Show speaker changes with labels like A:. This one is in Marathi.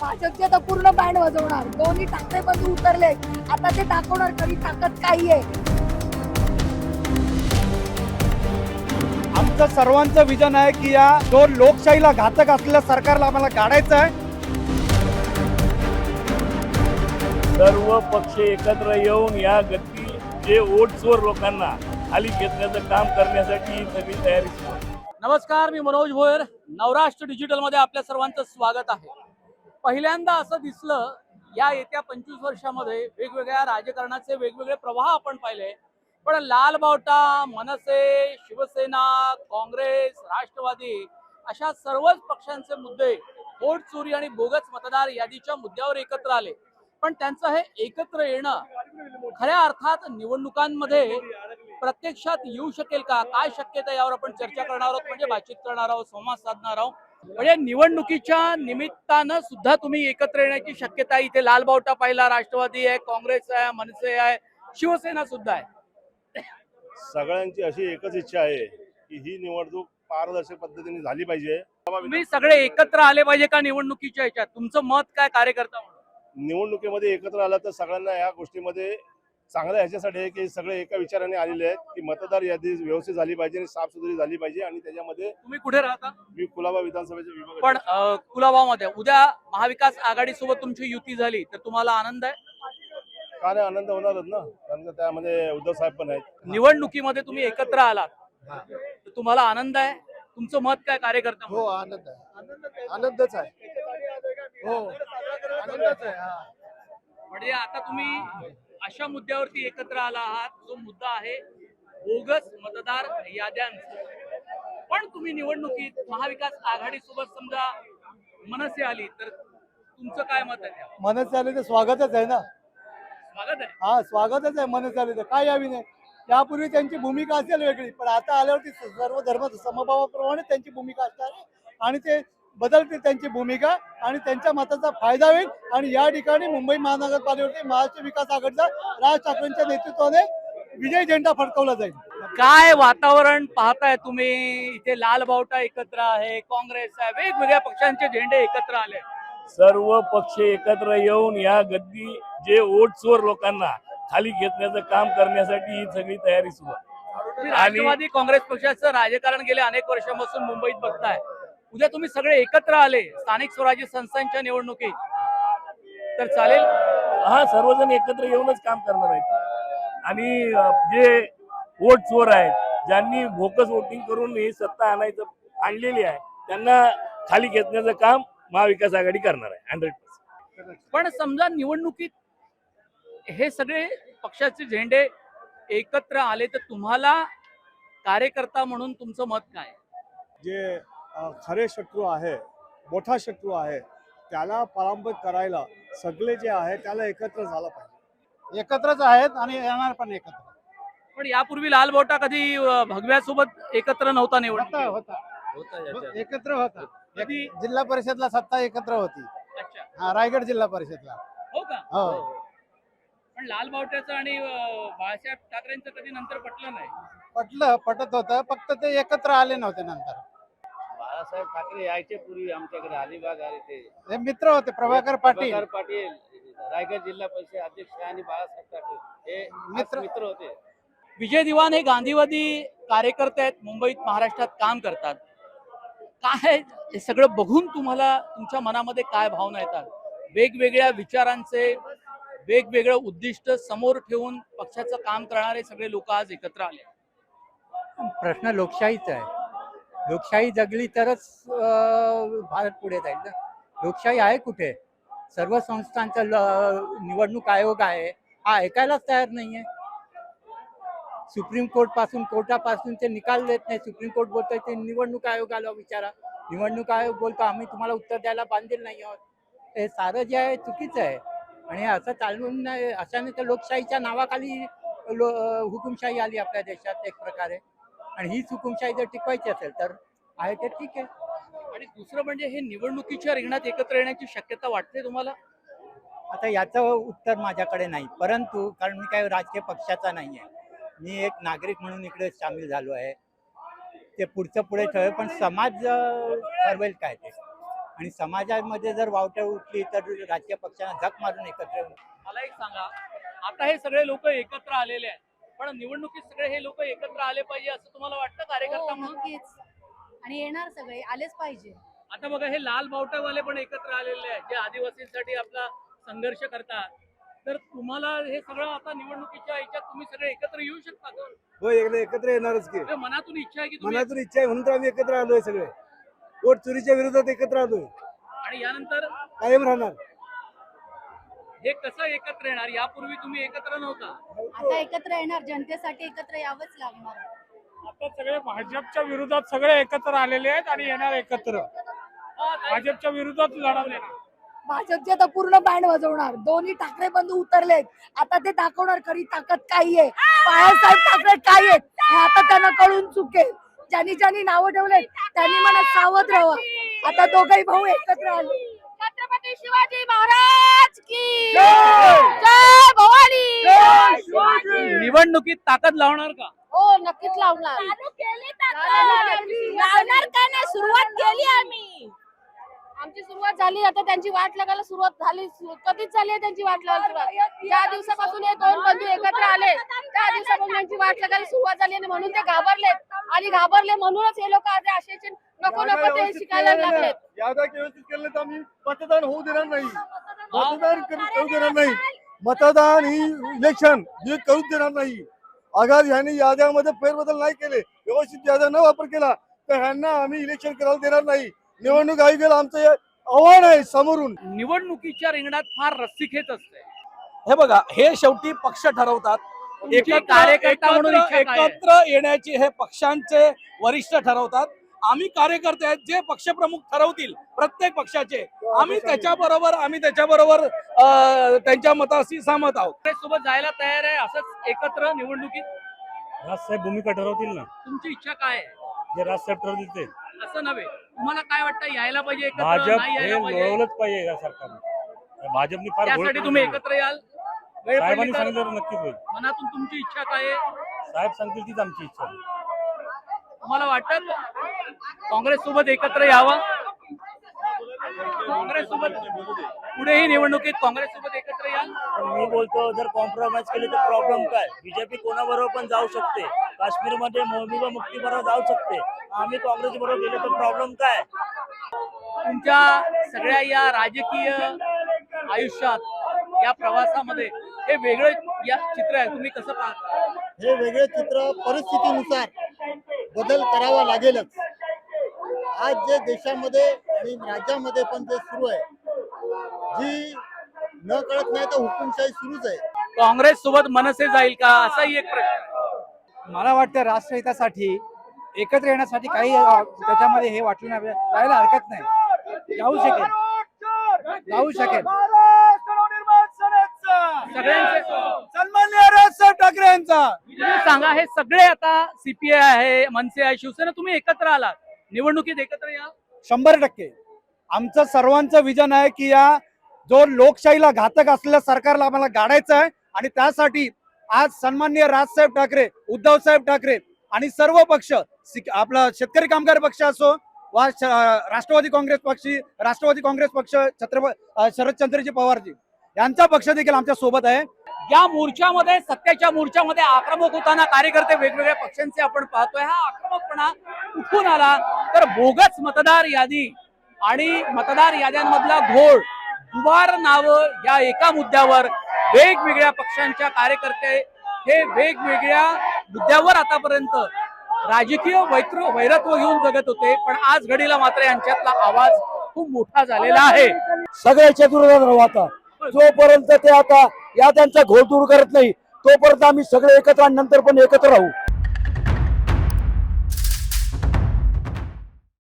A: भाजपचे तर पूर्ण बँड वाजवणार. दोन्ही टाकले बंधू उतरले. आता ते दाखवणार कधी ताकद काही आहे
B: आमचं सर्वांचं विजन आहे की या जो लोकशाहीला घातक असलेल्या सरकारला आम्हाला काढायचं आहे.
C: सर्व पक्ष एकत्र येऊन या गती जे वोट चोर लोकांना खाली घेतण्याचं काम करण्यासाठी सगळी तयारी सुरू आहे.
D: नमस्कार मी मनोज भोयर. नवराष्ट्र डिजिटलमध्ये आपल्या सर्वांचं स्वागत आहे. पहिल्यांदा असं दिसलं या येत्या पंचवीस वर्षामध्ये वेगवेगळ्या राजकारणाचे वेगवेगळे प्रवाह आपण पाहिले. पण लाल बावटा मनसे शिवसेना काँग्रेस राष्ट्रवादी अशा सर्वच पक्षांचे मुद्दे वोट चोरी आणि बोगस मतदार यादीच्या मुद्द्यावर एकत्र आले. पण त्यांचं हे एकत्र येणं खऱ्या अर्थात निवडणुकांमध्ये प्रत्यक्षात येऊ शकेल का? काय शक्यता यावर आपण चर्चा करणार आहोत म्हणजे बातचीत करणार आहोत संवाद साधणार आहोत. म्हणजे निवडणुकीच्या निमित्तानं सुद्धा तुम्ही एकत्र येण्याची शक्यता. इथे लालबावटा पाहिला राष्ट्रवादी आहे काँग्रेस आहे मनसे आहे शिवसेना सुद्धा आहे.
C: सगळ्यांची अशी एकच इच्छा आहे की ही निवडणूक पारदर्शक पद्धतीने झाली पाहिजे.
D: तुम्ही सगळे एकत्र आले पाहिजे का निवडणुकीच्या ह्याच्यात तुमचं मत काय कार्यकर्ता
C: निवडणुकीमध्ये एकत्र आलं तर सगळ्यांना या गोष्टीमध्ये चांगलं ह्याच्यासाठी आहे की सगळे एका विचाराने आलेले आहेत की मतदार यादी व्यवस्थित झाली पाहिजे आणि साफसुथरी झाली पाहिजे आणि त्याच्यामध्ये
D: तुम्ही कुठे राहता?
C: वि- कुलाबा विधानसभेचे विभाग
D: पण कुलाबामध्ये. उद्या महाविकास आघाडी सोबत तुमची युती झाली तर तुम्हाला आनंद आहे?
C: का नाही आनंद होणारच ना? कारण का त्यामध्ये उद्धव साहेब पण आहेत.
D: निवडणुकीमध्ये तुम्ही एकत्र आलात. तर तुम्हाला आनंद आहे? तुमचं मत काय कार्यकर्ता म्हणून?
B: हो आनंद आहे. आनंदच आहे. हो. आनंदच आहे हा.
D: म्हणजे आता तुम्ही अशा मुद्द्यावरती एकत्र आला आहात. जो मुद्दा आहे बोगस मतदार याद्यांचा. पण तुम्ही निवडणुकीत महाविकास आघाडी सोबत समजा मनसे आली तर तुमचं काय मत आहे?
B: मनस आले तर स्वागतच आहे ना?
D: स्वागत आहे.
B: हा स्वागतच आहे मनस आले तर. काय यावी नाही? यापूर्वी त्यांची भूमिका असेल वेगळी पण आता आल्यावरती सर्व धर्म समभावाप्रमाणे त्यांची भूमिका असणार आहे. आणि ते बदलते त्यांची भूमिका आणि त्यांच्या मताचा फायदा होईल. आणि या ठिकाणी मुंबई महानगरपालिकेवरती महाराष्ट्र विकास आघाडीचा राज ठाकरेंच्या नेतृत्वाने विजय झेंडा फडकवला जाईल.
D: काय वातावरण पाहताय तुम्ही? इथे लाल बावटा एकत्र आहे काँग्रेस आहे वेगवेगळ्या पक्षांचे झेंडे एकत्र आले.
C: सर्व पक्ष एकत्र येऊन या गद्दी जे वोट चोर लोकांना खाली घेतण्याचं काम करण्यासाठी ही सगळी तयारी सुरू आहे.
D: राष्ट्रवादी काँग्रेस पक्षाचं राजकारण गेल्या अनेक वर्षांपासून मुंबईत बघताय. उद्या तुम्ही सगळे एकत्र आले स्थानिक स्वराज्य संस्थांच्या निवडणुकीत. तर चालेल?
C: हा सर्वजण एकत्र येऊनच काम करणार आहेत. आणि जे वोट चोर आहेत ज्यांनी भोकस वोटिंग करून ही सत्ता आणायचं आणलेली आहे त्यांना खाली घेतण्याचं काम महाविकास आघाडी करणार आहे हंड्रेड
D: पण समजा निवडणुकीत हे सगळे पक्षाचे झेंडे एकत्र आले तर तुम्हाला कार्यकर्ता म्हणून तुमचं मत काय?
E: जे खरे शत्रू आहे मोठा शत्रू आहे त्याला पराभूत करायला सगळे जे आहे त्याला एकत्र झालं पाहिजे.
B: एकत्रच आहेत आणि येणार पण एकत्र.
D: पण यापूर्वी लाल बोटा कधी भगव्यासोबत एकत्र नव्हता निवडणूक
B: होता एकत्र होता.
D: कधी?
B: जिल्हा परिषदला सत्ता एकत्र होती.
D: अच्छा.
B: हा रायगड जिल्हा परिषदला.
D: हो का?
B: हो.
D: पण लाल बावट्याचं आणि बाळासाहेब ठाकरेंचं कधी नंतर पटलं नाही?
B: पटलं पटत होतं फक्त ते एकत्र आले नव्हते नंतर.
F: बाळासाहेब ठाकरे यायचे पूर्वी आमच्याकडे अलिबाग आले ते.
B: हे मित्र होते प्रभाकर पाटील.
F: प्रभाकर पाटील रायगड जिल्हा परिषद अध्यक्ष आणि बाळासाहेब ठाकरे हे
B: मित्र-
F: मित्र मित्र होते.
D: विजय दिवाण हे गांधीवादी कार्यकर्ते आहेत मुंबईत महाराष्ट्रात काम करतात. काय हे सगळं बघून तुम्हाला तुमच्या मनामध्ये काय भावना येतात? वेगवेगळ्या विचारांचे वेगवेगळं उद्दिष्ट समोर ठेवून पक्षाचं काम करणारे सगळे लोक आज एकत्र आले.
G: प्रश्न लोकशाहीचा आहे. लोकशाही जगली तरच भारत पुढे जाईल ना? लोकशाही आहे कुठे? सर्व संस्थांचा निवडणूक आयोग आहे. हा ऐकायलाच तयार नाहीये. सुप्रीम कोर्टपासून कोर्टापासून ते निकाल देत नाही. सुप्रीम कोर्ट बोलतोय ते निवडणूक आयोगाला विचारा. निवडणूक आयोग बोलतो आम्ही तुम्हाला उत्तर द्यायला बांधील नाही आहोत. हे सारं जे आहे चुकीचं आहे. आणि असं चालवून नाही अशाने तर लोकशाहीच्या नावाखाली लो हुकुमशाही आली आपल्या देशात एक प्रकारे. आणि हीच हुकुमशाही जर टिकवायची असेल तर आहे ते ठीक आहे.
D: आणि दुसरं म्हणजे हे निवडणुकीच्या रिंगणात एकत्र येण्याची शक्यता वाटते तुम्हाला?
G: आता याचं उत्तर माझ्याकडे नाही. परंतु कारण मी काही राजकीय पक्षाचा नाही आहे मी एक नागरिक म्हणून इकडे सामील झालो आहे. ते पुढचं पुढे ठेव पण समाज ठरवेल काय ते? आणि समाजामध्ये जर वावट्या उठली तर राजकीय पक्षांना झक मारून एकत्र येऊन
D: मला एक सांगा. आता हे सगळे लोक एकत्र आलेले आहेत. पण निवडणुकीत सगळे हे लोक एकत्र आले पाहिजे असं तुम्हाला वाटतं कार्यकर्ता
A: हो,
D: म्हणून
A: नक्कीच. आणि येणार सगळे आलेच पाहिजे.
D: आता बघा हे लाल बावटावाले पण एकत्र आलेले आहेत जे आदिवासींसाठी आपला संघर्ष करतात. तर तुम्हाला हे सगळं आता निवडणुकीच्या याच्यात तुम्ही सगळे एकत्र येऊ शकता का?
E: हो एकदा एकत्र येणारच की.
D: म्हणजे मनातून इच्छा आहे की तुम्ही
E: मनातून इच्छा आहे म्हणून तर आम्ही एकत्र आलोय सगळे. वोट चोरीच्या विरोधात एकत्र आलोय.
D: आणि यानंतर?
E: कायम राहणार.
D: हे कसं एकत्र येणार? यापूर्वी तुम्ही एकत्र नव्हता.
A: आता एकत्र येणार जनतेसाठी एकत्र यावंच लागणार.
H: आता सगळे भाजपच्या विरोधात सगळे एकत्र आलेले आहेत आणि येणार एकत्र. भाजपच्या विरोधात लढवले
A: भाजपचे तर पूर्ण बँड वाजवणार. दोन्ही ठाकरे बंधू उतरलेत. आता ते दाखवणार खरी ताकद काय आहे. बाळासाहेब ठाकरे काय आहेत हे आता त्यांना कळून चुकेल. ज्यांनी ज्यांनी नावं ठेवलेत त्यांनी म्हणा सावध राहा. आता दोघही भाऊ एकत्र आले. छत्रपती शिवाजी महाराज की जय! भवानी!
D: निवडणुकीत ताकद लावणार का?
A: हो नक्कीच लावणार. लावणार का नाही? सुरुवात केली आम्ही. आमची सुरुवात झाली आता त्यांची वाट लागायला सुरुवात झाली. सु- कधीच झाली आहे त्यांची वाट लागायला सुरुवात? ज्या दिवसापासून हे दोन बंधू एकत्र आले त्या दिवसापासून त्यांची वाट लागायला सुरुवात झाली आणि म्हणून ते घाबरलेत आणि घाबरले म्हणूनच हे लोक आज अशाचे नको नको ते शिकायला लागलेत.
B: यादा व्यवस्थित केलं तर आम्ही मतदान होऊ देणार नाही. मतदान करू करू देणार नाही. मतदान ही इलेक्शन हे करूच देणार नाही. अगर ह्यांनी याद्यामध्ये फेरबदल नाही केले व्यवस्थित याद्या न वापर केला तर ह्यांना आम्ही इलेक्शन करायला देणार नाही. निवडणूक आयोगाला आमचं हे आव्हान आहे समोरून.
D: निवडणुकीच्या रिंगणात फार रस्सीखेच असते.
I: हे बघा हे शेवटी पक्ष ठरवतात.
D: तुमची
I: एकत्र
D: कार्यकर्ता म्हणून
I: एकत्र-
D: इच्छा काय आहे?
I: एकत्र येण्याची हे पक्षांचे वरिष्ठ ठरवतात. आम्ही कार्यकर्ते आहेत जे पक्षप्रमुख ठरवतील प्रत्येक पक्षाचे. आम्ही त्याच्या बरोबर आम्ही त्याच्या बरोबर त्यांच्या मताशी सहमत आहोत.
D: काँग्रेस सोबत जायला तयार आहे असंच एकत्र निवडणुकीत?
H: राजसाहेब भूमिका ठरवतील ना.
D: तुमची इच्छा काय आहे?
H: जे राजसाहेब ठरवतील ते.
D: असं नव्हे. तुम्हाला काय वाटतं यायला पाहिजे
H: भाजप हे
D: पाहिजे?
H: मिळवलंच पाहिजे या सरकारने. भाजपने फार घोळ
D: त्यासाठी
H: केला
D: तुम्ही. एकत्र याल? वेळ
H: साहेबांनी
D: पडली तर
H: सांगितलं तर नक्कीच होईल.
D: मनातून तुमची इच्छा काय आहे?
H: साहेब सांगतील तीच आमची इच्छा आहे.
D: तुम्हाला वाटत काँग्रेस सोबत एकत्र यावं? काँग्रेस सोबत पुढेही निवडणुकीत काँग्रेस सोबत एकत्र याल?
J: पण मी बोलतो जर कॉम्प्रोमाइज केले तर प्रॉब्लेम काय? बीजेपी कोणाबरोबर पण जाऊ शकते. काश्मीरमध्ये महबूबा मुक्ती बरोबर जाऊ शकते. आम्ही काँग्रेस बरोबर गेले तर प्रॉब्लेम काय?
D: तुमच्या सगळ्या या राजकीय आयुष्यात या प्रवासामध्ये हे वेगळं या चित्र आहे. तुम्ही कसं पाहता?
B: हे वेगळे चित्र परिस्थितीनुसार बदल करावा लागेलच. आज जे देशामध्ये आणि राज्यामध्ये पण जे सुरू आहे जी न कळत नाही तर हुकुमशाही सुरूच आहे.
D: काँग्रेस सोबत मनसे जाईल का? असाही एक प्रश्न.
G: मला वाटतं राष्ट्रहितासाठी एकत्र येण्यासाठी काही त्याच्यामध्ये हे वाटून राहायला हरकत नाही. जाऊ शकेल. जाऊ शकेल.
I: ठाकरे यांचा
D: सांगा हे सगळे आता सीपीआय आहे मनसे आहे शिवसेना तुम्ही एकत्र आलात. निवडणुकीत एकत्र या.
E: शंभर टक्के. आमचं सर्वांचं विजन आहे की या जो लोकशाहीला घातक असलेल्या सरकारला आम्हाला गाडायचं आहे आणि त्यासाठी आज सन्मान्य राजसाहेब ठाकरे उद्धव साहेब ठाकरे आणि सर्व पक्ष आपला शेतकरी कामगार पक्ष असो वा राष्ट्रवादी काँग्रेस पक्षी राष्ट्रवादी काँग्रेस पक्ष छत्रपती शरदचंद्रजी पवारजी यांचा पक्ष देखील आमच्यासोबत आहे.
D: या मोर्चामध्ये सत्याच्या मोर्चामध्ये आक्रमक होताना कार्यकर्ते वेगवेगळ्या पक्षांचे आपण पाहतोय. हा आक्रमकपणा कुठून आला. तर बोगस मतदार यादी आणि मतदार याद्यांमधला घोळ दुबार नावं या एका मुद्द्यावर वेगवेगळ्या पक्षांच्या कार्यकर्ते हे वेगवेगळ्या मुद्द्यावर आतापर्यंत राजकीय वैत्र वैरत्व घेऊन जगत होते. पण आज घडीला मात्र यांच्यातला आवाज खूप मोठा झालेला आहे.
B: सगळे विरोधात राहू आता. जोपर्यंत ते आता या त्यांचा घोळ दूर करत नाही तोपर्यंत आम्ही सगळे एकत्र आणि नंतर पण एकत्र राहू.